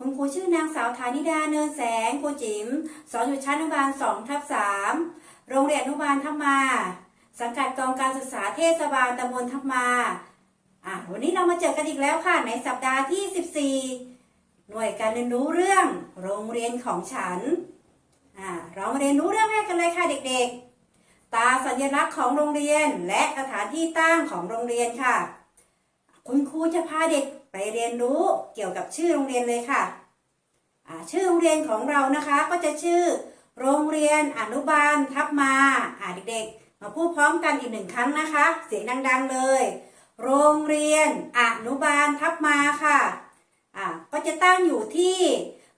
คุณครูชื่อนางสาวธานิดาเนินแสงครูจิ๋มสอนอยู่ชั้นอนุบาล2ทับ3โรงเรียนอนุบาลทับมา สังกัดกองการศึกษาเทศบาลตำบลทับมาอะวันนี้เรามาเจอกันอีกแล้วค่ะในสัปดาห์ที่ 14 หน่วยการเรียนรู้เรื่อง โรงเรียนของฉันอะเรามาเรียนรู้เรื่องแรกกันเลยค่ะเด็กๆ ตาสัญลักษณ์ของโรงเรียนและสถานที่ตั้งของโรงเรียนค่ะ คุณครูจะพาเด็กไปเรียนรู้เกี่ยวกับชื่อโรงเรียนเลยค่ะชื่อโรงเรียนของเรานะคะก็จะชื่อ โรงเรียนอนุบาลทับมาอาเด็กๆ มาพูดพร้อมกันอีกหนึ่งครั้งนะคะ เสียงดัง ๆเลย โรงเรียนอนุบาลทับมาค่ะอ่าก็จะตั้งอยู่ที่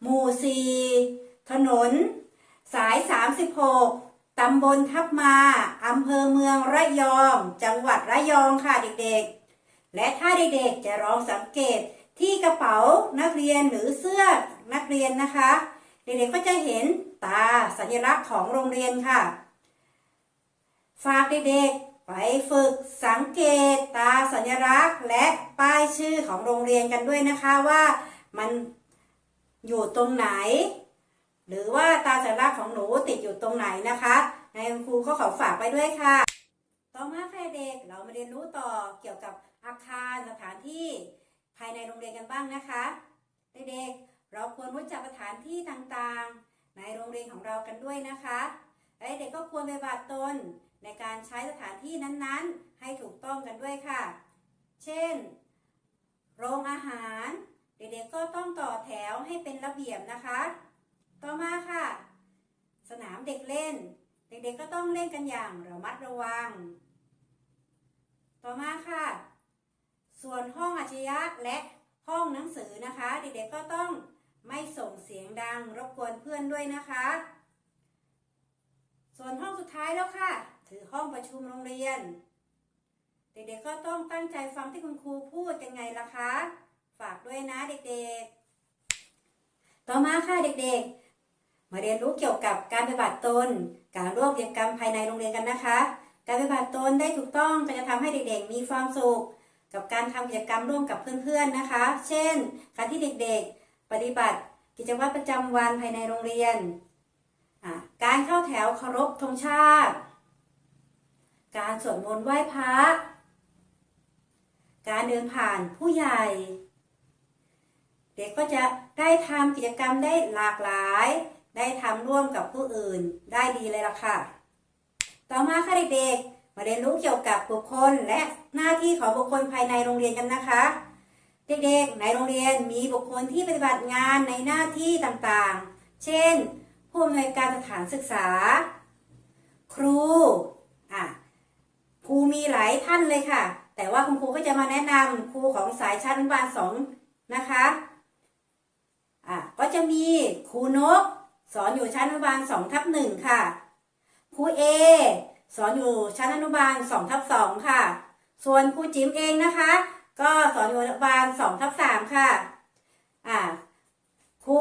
หมู่4ถนน สาย 36 ตำบลทับมา อำเภอเมืองระยอง จังหวัดระยองค่ะเด็กๆ และถ้าเด็กๆจะลองสังเกตที่กระเป๋านักเรียนหรือเสื้อนักเรียนนะคะ เด็กๆก็จะเห็นตาสัญลักษณ์ของโรงเรียนค่ะ ฝากเด็กๆไปฝึกสังเกตตาสัญลักษณ์ และป้ายชื่อของโรงเรียนกันด้วยนะคะว่ามันอยู่ตรงไหน หรือว่าตาสัญลักษณ์ของหนูติดอยู่ตรงไหนนะคะ ในครูเขาขอฝากไปด้วยค่ะ ด็ก เรามาเรียนรู้ต่อเกี่ยวกับอาคารสถานที่ภายในโรงเรียนกันบ้างนะคะเด็กๆเราควรรู้จักสถานที่ต่างๆ ในโรงเรียนของเรากันด้วยนะคะและเด็กก็ควรปบัติตนในการใช้สถานที่นั้นๆ ให้ถูกต้องกันด้วยค่ะ เช่น โรงอาหาร เด็กๆก็ต้องต่อแถวให้เป็นระเบียบนะคะ ต่อมาค่ะ สนามเด็กเล่น เด็กๆก็ต้องเล่นกันอย่างระมัดระวัง ต่อมาค่ะ ส่วนห้องอัจฉริยะและห้องหนังสือนะคะ เด็กๆก็ต้องไม่ส่งเสียงดังรบกวนเพื่อนด้วยนะคะ ส่วนห้องสุดท้ายแล้วค่ะ คือห้องประชุมโรงเรียน เด็กๆก็ต้องตั้งใจฟังที่คุณครูพูดยังไงล่ะคะ ฝากด้วยนะเด็กๆ ต่อมาค่ะเด็กๆ มาเรียนรู้เกี่ยวกับการปฏิบัติตน การร่วมกิจกรรมภายในโรงเรียนกันนะคะ การปฏิบัติตนได้ถูกต้องก็จะทำให้เด็กๆ มีความสุข กับการทำกิจกรรมร่วมกับเพื่อนๆนะคะ เช่น การที่เด็กๆ ปฏิบัติกิจวัตรประจำวันภายในโรงเรียน การเข้าแถวเคารพธงชาติ การสวดมนต์ไหว้พระ การเดินผ่านผู้ใหญ่ เด็กก็จะได้ทำกิจกรรมได้หลากหลาย ได้ทำร่วมกับผู้อื่นได้ดีเลยล่ะค่ะ ต่อมาค่ะเด็กๆมาเรียนรู้เกี่ยวกับบุคคลและหน้าที่ของบุคคลภายในโรงเรียนกันนะคะ เด็กๆ ในโรงเรียนมีบุคคลที่ปฏิบัติงานในหน้าที่ต่างๆ เช่น ผู้อำนวยการสถานศึกษา ครูอะครูมีหลายท่านเลยค่ะ แต่ว่าคุณครูก็จะมาแนะนำครูของสายชั้นอนุบาลสองนะคะอะก็จะมีครูนก สอนอยู่ชั้นอนุบาลสองทับหนึ่งค่ะ ครูเอสอนอยู่ชั้นอนุบาล2ทับ2ค่ะ ส่วนครูจิ๋มเองนะคะ ก็สอนอยู่อนุบาล2ทับ3ค่ะ อ่าครู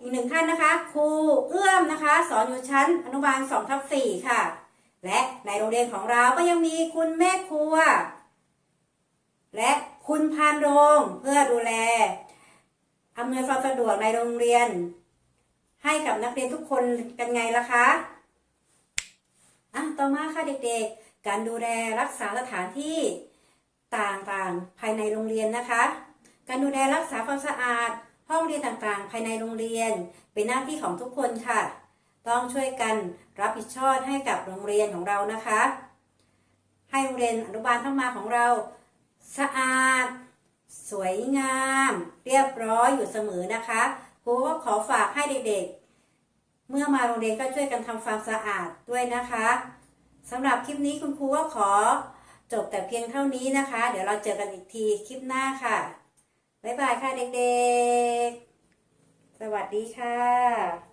อีกหนึ่งท่านนะคะครูเอื้อมนะคะ สอนอยู่ชั้นอนุบาล2ทับ4ค่ะ และในโรงเรียนของเราก็ยังมีคุณแม่ครัว และคุณพานโรงเพื่อดูแลอำนวยความสะดวกในโรงเรียน ให้กับนักเรียนทุกคนกันไงล่ะคะ อะต่อมาค่ะเด็กๆ การดูแลรักษาสถานที่ต่างๆ ภายในโรงเรียนนะคะ การดูแลรักษาความสะอาด ห้องเรียนต่างๆ ภายในโรงเรียน เป็นหน้าที่ของทุกคนค่ะ ต้องช่วยกันรับผิดชอบให้กับโรงเรียนของเรานะคะ ให้โรงเรียนอนุบาลทั้งมาของเราสะอาด สวยงาม เรียบร้อยอยู่เสมอนะคะครูก็ขอฝากให้เด็กๆ มื่อมาโรงเรียนก็ช่วยกันทำความสะอาดด้วยนะคะสำหรับคลิปนี้คุณครูก็ขอจบแต่เพียงเท่านี้นะคะ เดี๋ยวเราเจอกันอีกทีคลิปหน้าค่ะ บ๊ายบายค่ะเด็กๆ สวัสดีค่ะ